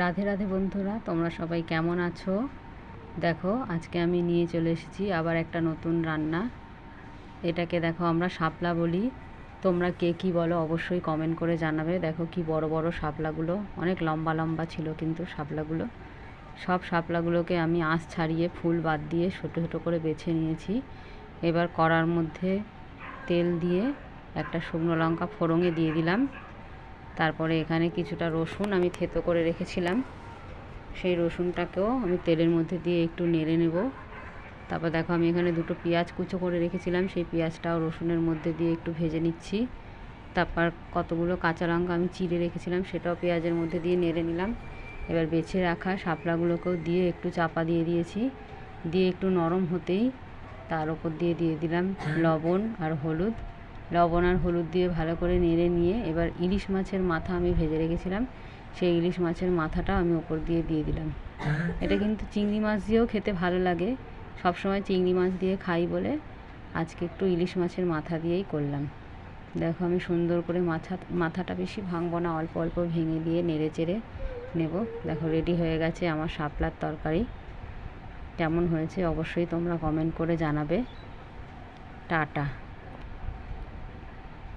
রাধে রাধে বন্ধুরা, তোমরা সবাই কেমন আছো? দেখো, আজকে আমি নিয়ে চলে এসেছি আবার একটা নতুন রান্না। এটাকে দেখো আমরা শাপলা বলি। তোমরা কে কী বলো অবশ্যই কমেন্ট করে জানাবে। দেখো কি বড় বড় শাপলাগুলো। অনেক লম্বা লম্বা ছিল কিন্তু শাপলাগুলো। সব শাপলাগুলোকে আমি আঁশ ছাড়িয়ে, ফুল বাদ দিয়ে ছোটো ছোটো করে বেছে নিয়েছি। এবার কড়ার মধ্যে তেল দিয়ে একটা শুকনো লঙ্কা ফোড়ঙে দিয়ে দিলাম। তারপরে এখানে কিছুটা রসুন আমি থেতো করে রেখেছিলাম। সেই রসুনটাকেও আমি তেলের মধ্যে দিয়ে একটু নেড়ে নেব। তারপর দেখো আমি এখানে দুটো পেঁয়াজ কুচো করে রেখেছিলাম সেই পেঁয়াজটাও রসুনের মধ্যে দিয়ে একটু ভেজে নিচ্ছি। তারপর কতগুলো কাঁচা লঙ্কা আমি চিড়ে রেখেছিলাম সেটাও পেঁয়াজের মধ্যে দিয়ে নেড়ে নিলাম। এবার বেছে রাখা শাপলাগুলোকেও দিয়ে একটু চাপা দিয়ে দিয়েছি। দিয়ে একটু নরম হতেই তার ওপর দিয়ে দিয়ে দিলাম লবণ আর হলুদ। লবণ আর হলুদ দিয়ে ভালো করে নেড়ে নিয়ে এবার ইলিশ মাছের মাথা আমি ভেজে রেখেছিলাম। সেই ইলিশ মাছের মাথাটা আমি ওপর দিয়ে দিয়ে দিলাম। এটা কিন্তু চিংড়ি মাছ দিয়েও খেতে ভালো লাগে। সবসময় চিংড়ি মাছ দিয়ে খাই বলে আজকে একটু ইলিশ মাছের মাথা দিয়েই করলাম। দেখো আমি সুন্দর করে মাথা, মাথাটা বেশি ভাঙবো না, অল্প অল্প ভেঙে দিয়ে নেড়ে চেড়ে নেব। দেখো রেডি হয়ে গেছে আমার শাপলার তরকারি। কেমন হয়েছে অবশ্যই তোমরা কমেন্ট করে জানাবে। টাটা।